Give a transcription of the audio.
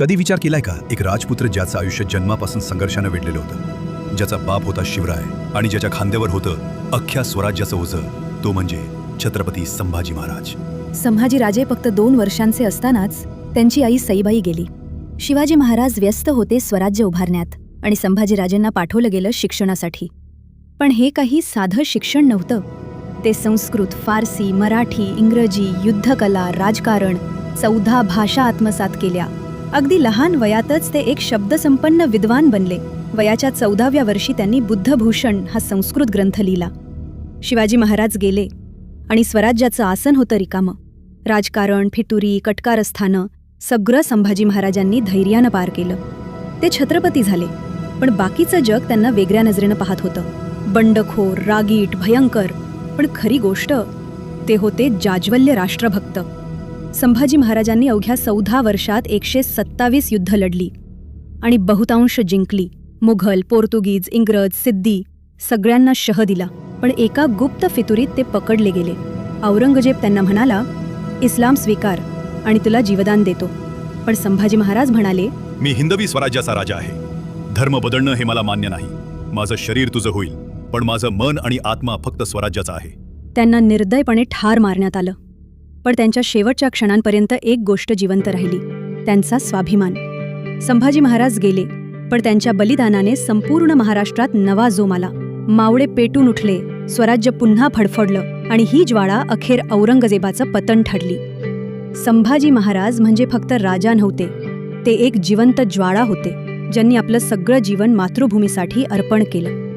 कधी विचार केलाय का? एक राजपुत्र ज्याचं आयुष्य जन्मापासून संघर्षानं वेढलेलं होतं. ज्याचा बाप होता शिवराय आणि ज्याच्या खांद्यावर होतं अख्ख्या स्वराज्याचं ओझं तो म्हणजे छत्रपती संभाजी महाराज. संभाजीराजे फक्त दोन वर्षांचे असतानाच त्यांची आई सईबाई गेली. शिवाजी महाराज व्यस्त होते स्वराज्य उभारण्यात आणि संभाजीराजेंना पाठवलं गेलं शिक्षणासाठी. पण हे काही साधं शिक्षण नव्हतं. ते संस्कृत फारसी मराठी इंग्रजी युद्धकला राजकारण चौदा भाषा आत्मसात केल्या. अगदी लहान वयातच ते एक शब्दसंपन्न विद्वान बनले. वयाच्या चौदाव्या वर्षी त्यांनी बुद्धभूषण हा संस्कृत ग्रंथ लिहिला. शिवाजी महाराज गेले आणि स्वराज्याचं आसन होतं रिकामं. राजकारण फिटुरी कटकारस्थानं सगळं संभाजी महाराजांनी धैर्यानं पार केलं. ते छत्रपती झाले पण बाकीचं जग त्यांना वेगळ्या नजरेनं पाहत होतं. बंडखोर रागीट भयंकर पण खरी गोष्ट ते होते जाज्वल्य राष्ट्रभक्त. संभाजी महाराजांनी अवघ्या चौदा वर्षात एकशे सत्तावीस युद्ध लढली आणि बहुतांश जिंकली. मुघल पोर्तुगीज इंग्रज सिद्धी सगळ्यांना शह दिला. पण एका गुप्त फितुरीत ते पकडले गेले. औरंगजेब त्यांना म्हणाला इस्लाम स्वीकार आणि तुला जीवदान देतो. पण संभाजी महाराज म्हणाले मी हिंदवी स्वराज्याचा राजा आहे. धर्म बदलणं हे मला मान्य नाही. माझं शरीर तुझं होईल पण माझं मन आणि आत्मा फक्त स्वराज्याचा आहे. त्यांना निर्दयपणे ठार मारण्यात आलं. पण त्यांच्या शेवटच्या क्षणांपर्यंत एक गोष्ट जिवंत राहिली त्यांचा स्वाभिमान. संभाजी महाराज गेले पण त्यांच्या बलिदानाने संपूर्ण महाराष्ट्रात नवा जोम आला. मावळे पेटून उठले स्वराज्य पुन्हा फडफडलं आणि ही ज्वाळा अखेर औरंगजेबाचं पतन ठरली. संभाजी महाराज म्हणजे फक्त राजा नव्हते ते एक जिवंत ज्वाळा होते ज्यांनी आपलं सगळं जीवन मातृभूमीसाठी अर्पण केलं.